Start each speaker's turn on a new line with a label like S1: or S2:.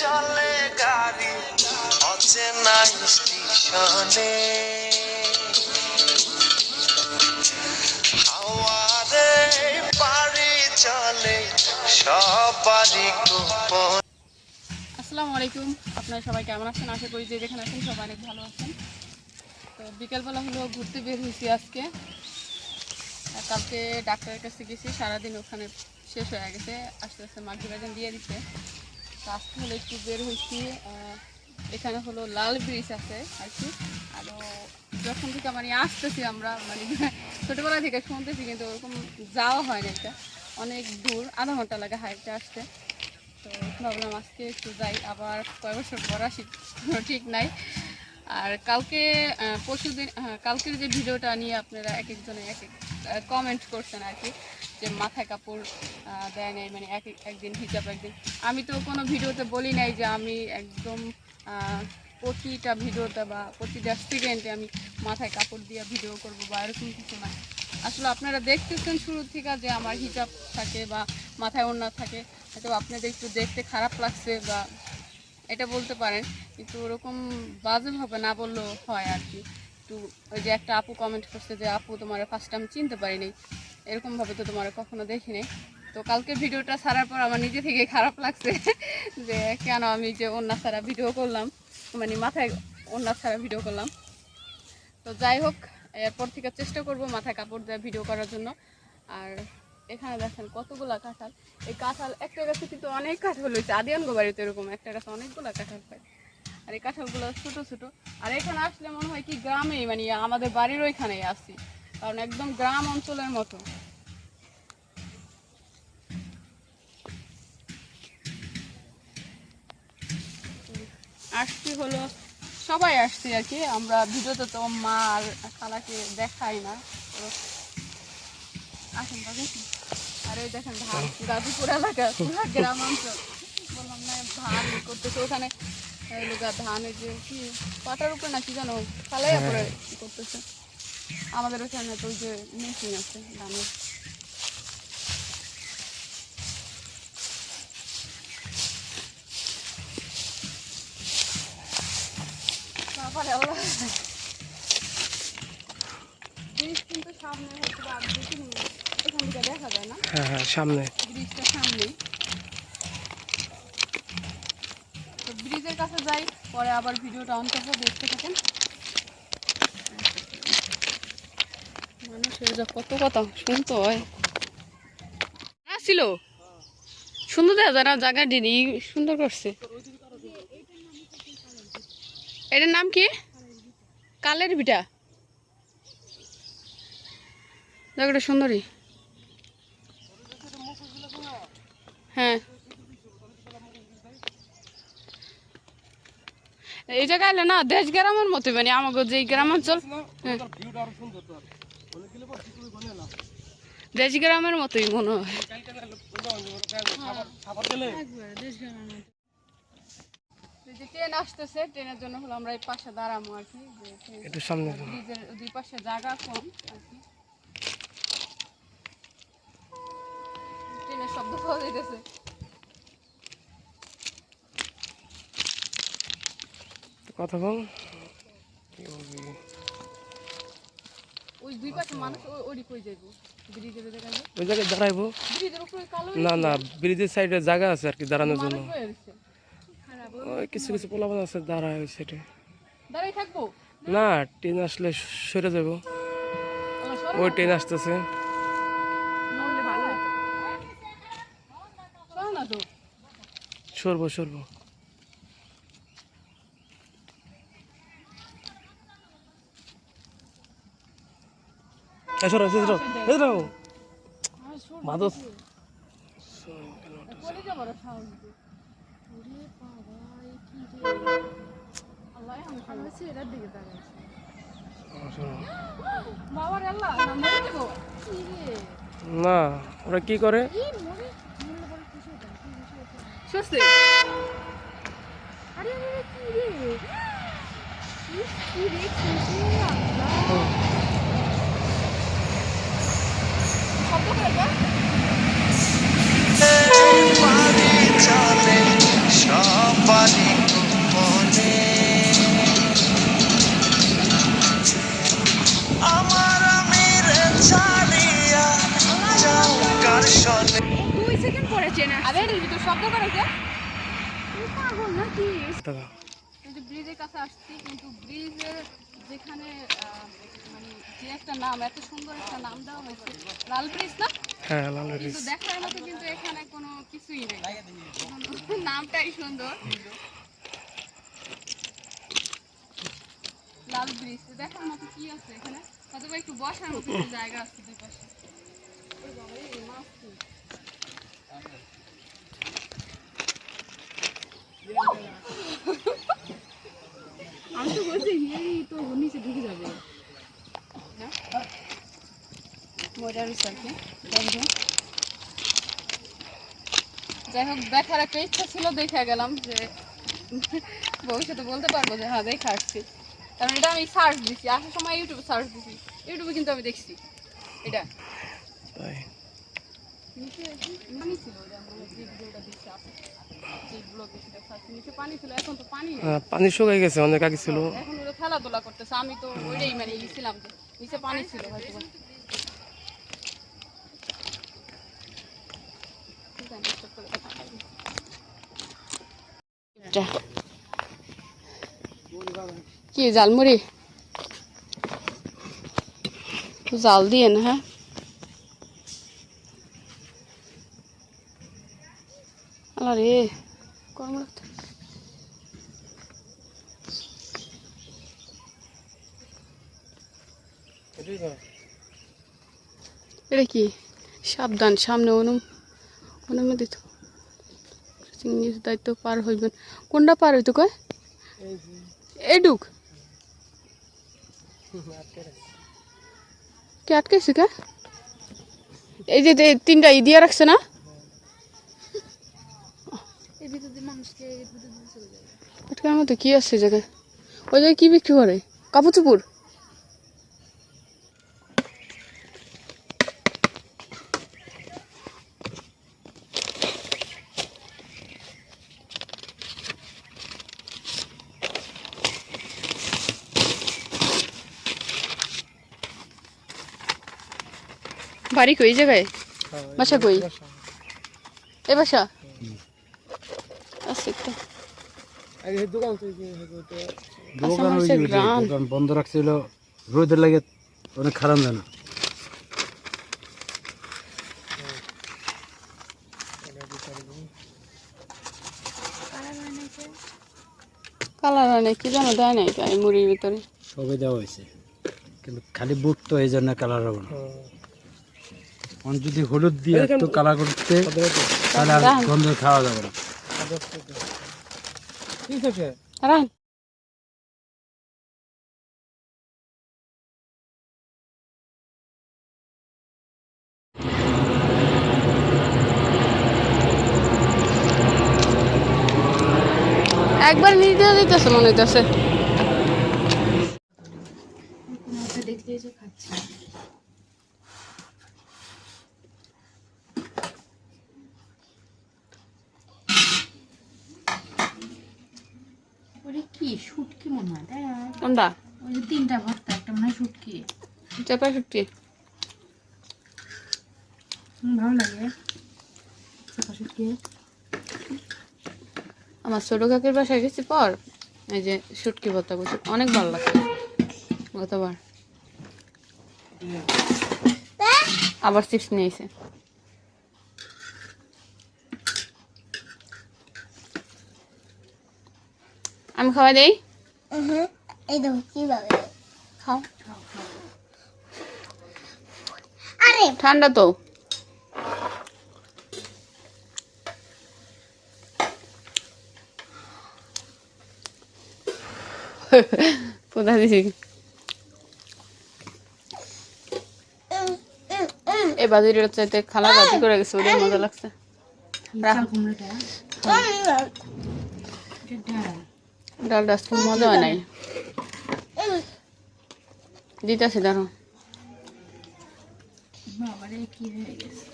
S1: চলে গাড়ি অচেনা স্টেশনে। হাওয়ারে বাড়ি চলে গোপন।
S2: আসসালামু আলাইকুম, আপনারা সবাই কেমন আছেন? আশা করি যে যেখানে আছেন সবাই অনেক ভালো আছেন। তো বিকেলবেলা হলো ঘুরতে বের হয়েছি আজকে। কালকে ডাক্তারের কাছে গেছি, সারাদিন ওখানে শেষ হয়ে গেছে, আস্তে আস্তে মাঘ বেতন দিয়ে দিচ্ছে। আজকে হলো একটু বের হয়েছি এখানে হলো লাল ব্রিজ আছে আর কি। আরও যখন থেকে মানে আসতেছি আমরা মানে ছোটোবেলা থেকে শুনতেছি কিন্তু ওরকম যাওয়া হয় না এটা অনেক দূর, আধা ঘণ্টা লাগে হাইটে আসতে। তো ভাবলাম আজকে একটু যাই, আবার কয় বছর পর আসি ঠিক নাই। আর কালকে পরশু দিন কালকের যে ভিডিওটা নিয়ে আপনারা এক একজনে এক এক কমেন্ট করছেন আর কি। যে মাথায় কাপড় দেয় নাই মানে এক এক- একদিন হিজাব, একদিন। আমি তো কোনো ভিডিওতে বলি নাই যে আমি একদম প্রতিটা ভিডিওতে বা প্রতিটা সেকেন্ডে আমি মাথায় কাপড় দিয়ে ভিডিও করব বা এরকম কিছু না আসলে আপনারা দেখতেছেন শুরু থেকে যে আমার হিজাব থাকে বা মাথায় ওড়না থাকে, হয়তো আপনাদের একটু দেখতে খারাপ লাগছে বা এটা বলতে পারেন, কিন্তু ওরকম বাজেভাবে না বললেও হয় আর কি। একটু ওই যে একটা আপু কমেন্ট করছে যে, আপু, তোমার ফার্স্ট টাইম চিনতে পারিনি এরকমভাবে তো তোমার কখনো দেখিনি। তো কালকে ভিডিওটা ছাড়ার পর আমার নিজে থেকে খারাপ লাগছে যে কেন আমি যে অন্য ছাড়া ভিডিও করলাম মানে মাথায় অন্য ছাড়া ভিডিও করলাম। তো যাই হোক, এরপর থেকে চেষ্টা করব মাথায় কাপড় দেওয়া ভিডিও করার জন্য। আর এখানে দেখেন কতগুলা কাঁঠাল। এই কাঁঠাল, একটা গাছে কিন্তু অনেক কাঁঠাল হয়েছে। আদিয়ানগো বাড়িতে এরকম একটা গাছে অনেকগুলা কাঁঠাল হয়। আর এই কাঁঠালগুলো ছোট ছোট। আর এখানে আসলে মনে হয় কি গ্রামেই মানে আমাদের বাড়ির ওইখানেই আসি কারণ একদম গ্রাম অঞ্চলের মতো। আসছি হলো, সবাই আসছি আর কি। আমরা ভিডিওতে তো মা আর খালাকে দেখাই না। তো আসেন আর ওই দেখেন ধান গাজীপুর এলাকা, পুরো গ্রাম অঞ্চল। বললাম, না, ধান করতেছে। ওখানে এই লোকা ধান এই যে কি, পাটার উপরে না কি জানো ফালাই উপরে ই করতেছে। আমাদের ওখানে তো যে মেশিন আছে, ধানের বাবারে আল্লাহ ব্রিজ কিন্তু সামনে হচ্ছে বা দেখিনি এখান থেকে দেখা যায় না
S3: হ্যাঁ হ্যাঁ সামনে।
S2: তো ব্রিজের কাছে যাই পরে আবার ভিডিওটা অন করব দেখতে থাকেন মানুষের যা কত কথা শুনতে হয় আসছিল সুন্দর দেখা যায় না, জায়গাটি সুন্দর করছে। এটার নাম কি? কালের বিটা জায়গাটা সুন্দরী। হ্যাঁ। এই জায়গায় এলে না দেশ গ্রামের মতো মানে আমাকে যে গ্রামাঞ্চল হ্যাঁ। দেশ গ্রামের মতোই মনে হয়। যে ট্রেন আসতেছে ট্রেনের জন্য হলো আমরা এই পাশে দাঁড়াবো আর কি
S3: একটু সামনে
S2: ব্রিজের দুই পাশে জায়গা কম ট্রেনের শব্দ পাওয়া যাইতেছে।
S3: কথা বল।
S2: ওই দুই পাশে মানুষ কই যাইবো ওই জায়গায়।
S3: দাঁড়াইবো? না না ব্রিজের সাইডে জায়গা আছে আর কি দাঁড়ানোর জন্য
S2: মানুষ বয়ে রয়েছে খারাপ
S3: ওই কিছু কিছু পোলাপান আছে দাঁড়ায় ওই সাইডে
S2: দাঁড়াই থাকব?
S3: না ট্রেন আসলে সরে যাব।
S2: সরে
S3: ওই ট্রেন আসতেছে।
S2: সরে
S3: সরবো সরবো। এসরো মাদস
S2: বলে যাব রে সাউন্ড ওরে বাবা এ কি রে আল্লাহ আমি হচ্ছে এটার দিকে দাঁড়াচ্ছি বাবার আল্লাহ না
S3: ওরা কি করে?
S2: কি
S3: টাকা
S2: এই যে ব্রিজের কাছে আসছি কিন্তু ব্রিজের যেখানে মানে যে একটা নাম এত সুন্দর একটা নাম দেওয়া হয়েছে লাল ব্রিজ না?
S3: হ্যাঁ লাল ব্রিজ।
S2: কিন্তু দেখার মতো কিন্তু এখানে কোনো কিছুই নেই। নামটাই সুন্দর। লাল ব্রিজ দেখার মতো কি আছে এখানে? হয়তো একটু বসার মতো জায়গা আছে দুই পাশে। ওই বাবা, এই মাছ? আমি তো বলছি এই তো নিচে ঢুকে যাবে। যাই হোক। দেখার একটা ইচ্ছা ছিল দেখে গেলাম যে ভবিষ্যতে বলতে পারব যে হ্যাঁ দেখে আসছি। কারণ এটা আমি সার্চ দিছি আসার সময় ইউটিউবে সার্চ দিছি। ইউটিউবে কিন্তু আমি দেখছি এটা। নিচে ছিল ওটা যে ভিডিওটা দেখছি আসে যে ব্লগে সেটা সার্চ নিচে পানি ছিল এখন তো পানি নেই।
S3: হ্যাঁ, পানি শুকাই গেছে অনেক আগে ছিল।
S2: এখন ওরা খেলাধুলা করতেছে আমি তো ওইটাই মানে ছিলাম যে নিচে পানি ছিল হয়তো। কি জালমুড়ি জাল দিয়ে না হ্যাঁ? আরে গরম এটা কি? সাবধান, সামনে অনু অনুমোদিত। নিজ দায়িত্ব পার হইবেন। কোনটা পার হইতো কয়? এডুক। কে আটকাইছে কে? এই যে তিনটা ই দিয়ে রাখছে না? আটকার কি এই জায়গায়? ওই জায়গায় কি বিক্রি করে? কাপড় চুপুর বাড়ি কই জায়গায়? বাসা কই? এ বাসা আছে তো
S3: দোকান
S4: দোকান বন্ধ রাখছিল রোদের লাগে অনেক খারাপ জানা।
S2: কালার হয় না কি জানো দেয় নাই তাই মুড়ির ভিতরে।
S4: সবে দেওয়া হয়েছে। কিন্তু খালি বুট তো এই জন্য কালার হবে না। যদি হলুদ দিয়ে একটু কালার করতে তাহলে আর গন্ধ খাওয়া যাবে না।
S2: একবার নিতে দিতেছে মনে হইতেছে
S5: ওরে কি? শুটকি মনে হয় তাই না?
S2: কোনটা?
S5: ওই যে তিনটা ভর্তা একটা মনে হয় শুটকি।
S2: চাপা শুটকি।
S5: হুম, ভালো লাগে। চাপা শুটকি।
S2: আমার ছোট কাকের বাসায় গেছি পর এই যে শুটকি ভর্তা করছি। অনেক ভালো লাগছে গতবার। আবার চিপস নিয়েছে আমি খাওয়া দেই?
S6: এই দেখো কীভাবে?
S2: খাও।
S6: আরে!
S2: ঠান্ডা তো। দিছি? এই চাইতে খালা বাজি করে গেছে ওদের মজা লাগছে। ডালটা আজকে মজা হয় নাই। দিতেছে দাঁড়ো
S5: বাবারে কি হয়ে গেছে?